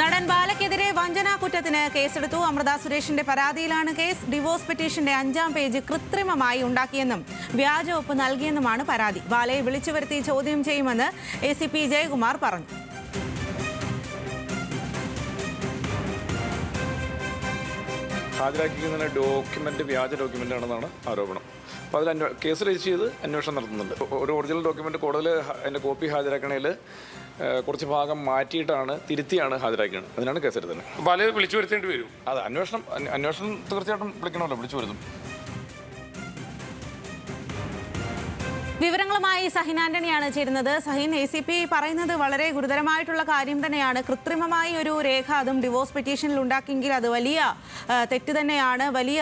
നടൻ ബാലയ്ക്കെതിരെ വഞ്ചനാ കുറ്റത്തിന് കേസെടുത്തു. അമൃത സുരേഷിന്റെ പരാതിയിലാണ് കേസ്. ഡിവോഴ്സ് പെറ്റീഷന്റെ അഞ്ചാം പേജ് കൃത്രിമമായി ഉണ്ടാക്കിയെന്നും വ്യാജ ഒപ്പ് നൽകിയെന്നുമാണ് പരാതി. ബാലയെ വിളിച്ചു വരുത്തി ചോദ്യം ചെയ്യുമെന്ന് എ സി പി ജയകുമാർ പറഞ്ഞു. ഹാജരാക്കിയിരിക്കുന്ന ഡോക്യുമെന്റ് വ്യാജ ഡോക്യുമെന്റ് ആണെന്നാണ് ആരോപണം. അപ്പോൾ അതിൽ അന്വേ കേസ് രജിസ്റ്റർ ചെയ്ത് അന്വേഷണം നടത്തുന്നുണ്ട്. ഒരു ഒറിജിനൽ ഡോക്യുമെന്റ് കൂടുതൽ അതിന്റെ കോപ്പി ഹാജരാക്കണേൽ കുറച്ച് ഭാഗം മാറ്റിയിട്ടാണ് തിരുത്തിയാണ് ഹാജരാക്കിയത്. അതിനാണ് കേസെടുത്തത് ബാലയെ വിളിച്ചു വരുത്തേണ്ടി വരും. അതെ അന്വേഷണം അന്വേഷണം തീർച്ചയായിട്ടും വിളിക്കണമല്ലോ വിളിച്ചു വരുത്തും. വിവരങ്ങളുമായി സഹിൻ ആന്റണിയാണ് ചേരുന്നത്. സഹിൻ എ സി പി പറയുന്നത് വളരെ ഗുരുതരമായിട്ടുള്ള കാര്യം തന്നെയാണ്. കൃത്രിമമായി ഒരു രേഖ അതും ഡിവോഴ്സ് പെറ്റീഷനിൽ ഉണ്ടാക്കിയെങ്കിൽ അത് വലിയ തെറ്റ് തന്നെയാണ്. വലിയ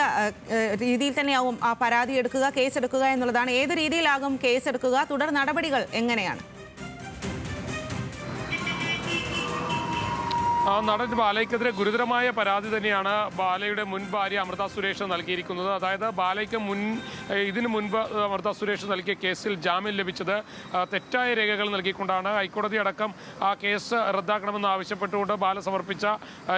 രീതിയിൽ തന്നെയാവും ആ പരാതി എടുക്കുക കേസ് എടുക്കുക എന്നുള്ളതാണ്. ഏത് രീതിയിലാകും കേസ് എടുക്കുക തുടർ നടപടികൾ എങ്ങനെയാണ്? നടൻ ബാലയ്ക്കെതിരെ ഗുരുതരമായ പരാതി തന്നെയാണ് ബാലയുടെ മുൻ ഭാര്യ അമൃത സുരേഷ് നൽകിയിരിക്കുന്നത്. അതായത് ബാലയ്ക്ക് മുൻ ഇതിന് മുൻപ് അമൃത സുരേഷ് നൽകിയ കേസിൽ ജാമ്യം ലഭിച്ചത് തെറ്റായ രേഖകൾ നൽകിക്കൊണ്ടാണ്. ഹൈക്കോടതി അടക്കം ആ കേസ് റദ്ദാക്കണമെന്ന് ആവശ്യപ്പെട്ടുകൊണ്ട് ബാല സമർപ്പിച്ച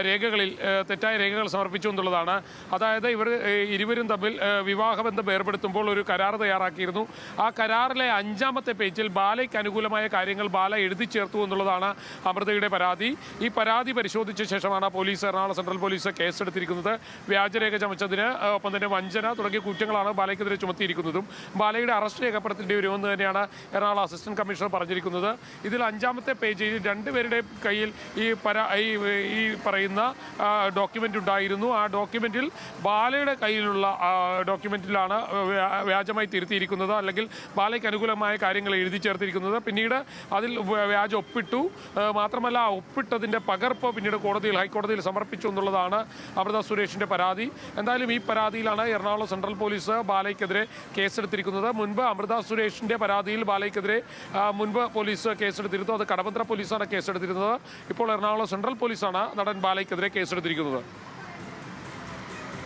രേഖകളിൽ തെറ്റായ രേഖകൾ സമർപ്പിച്ചു എന്നുള്ളതാണ്. അതായത് ഇവർ ഇരുവരും തമ്മിൽ വിവാഹബന്ധം ഏർപ്പെടുത്തുമ്പോൾ ഒരു കരാർ തയ്യാറാക്കിയിരുന്നു. ആ കരാറിലെ അഞ്ചാമത്തെ പേജിൽ ബാലയ്ക്ക് അനുകൂലമായ കാര്യങ്ങൾ ബാല എഴുതി ചേർത്തു എന്നുള്ളതാണ് അമൃതയുടെ പരാതി. ഈ പരാതി പരിശോധിച്ച ശേഷമാണ് പോലീസ് എറണാകുളം സെൻട്രൽ പോലീസ് കേസെടുത്തിരിക്കുന്നത്. വ്യാജരേഖ ചമച്ചതിന് ഒപ്പം തന്നെ വഞ്ചന തുടങ്ങിയ കുറ്റങ്ങളാണ് ബാലയ്ക്കെതിരെ ചുമത്തിയിരിക്കുന്നതും. ബാലയുടെ അറസ്റ്റ് രേഖപ്പെടുത്തേണ്ടി വരുമെന്ന് തന്നെയാണ് എറണാകുളം അസിസ്റ്റന്റ് കമ്മീഷണർ പറഞ്ഞിരിക്കുന്നത്. ഇതിൽ അഞ്ചാമത്തെ പേജിൽ രണ്ടുപേരുടെ കയ്യിൽ ഈ പരാ ഈ പറയുന്ന ഡോക്യുമെന്റ് ഉണ്ടായിരുന്നു. ആ ഡോക്യുമെന്റിൽ ബാലയുടെ കയ്യിലുള്ള ഡോക്യുമെന്റിലാണ് വ്യാജമായി തിരുത്തിയിരിക്കുന്നത് അല്ലെങ്കിൽ ബാലയ്ക്ക് അനുകൂലമായ കാര്യങ്ങൾ എഴുതി ചേർത്തിരിക്കുന്നത്. പിന്നീട് അതിൽ വ്യ- വ്യാജ ഒപ്പിട്ടു. മാത്രമല്ല ഒപ്പിട്ടതിന്റെ പകർപ്പ് പിന്നീട് കോടതിയിൽ ഹൈക്കോടതിയിൽ സമർപ്പിച്ചു എന്നുള്ളതാണ് അമൃത സുരേഷിന്റെ പരാതി. എന്തായാലും ഈ പരാതിയിലാണ് എറണാകുളം സെൻട്രൽ പോലീസ് ബാലയ്ക്കെതിരെ കേസെടുത്തിരിക്കുന്നത്. മുൻപ് അമൃത സുരേഷിന്റെ പരാതിയിൽ ബാലയ്ക്കെതിരെ മുൻപ് പോലീസ് കേസെടുത്തിരുന്നു. അത് കടവന്ത്ര പോലീസാണ് കേസെടുത്തിരുന്നത്. ഇപ്പോൾ എറണാകുളം സെൻട്രൽ പോലീസാണ് നടൻ ബാലയ്ക്കെതിരെ കേസെടുത്തിരിക്കുന്നത്.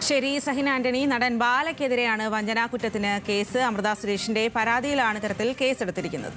ശരി സഹിൻ ആന്റണി. നടൻ ബാലയ്ക്കെതിരെയാണ് വഞ്ചനാ കുറ്റത്തിന് കേസ്. അമൃത സുരേഷിന്റെ പരാതിയിലാണ് ഇത്തരത്തിൽ കേസെടുത്തിരിക്കുന്നത്.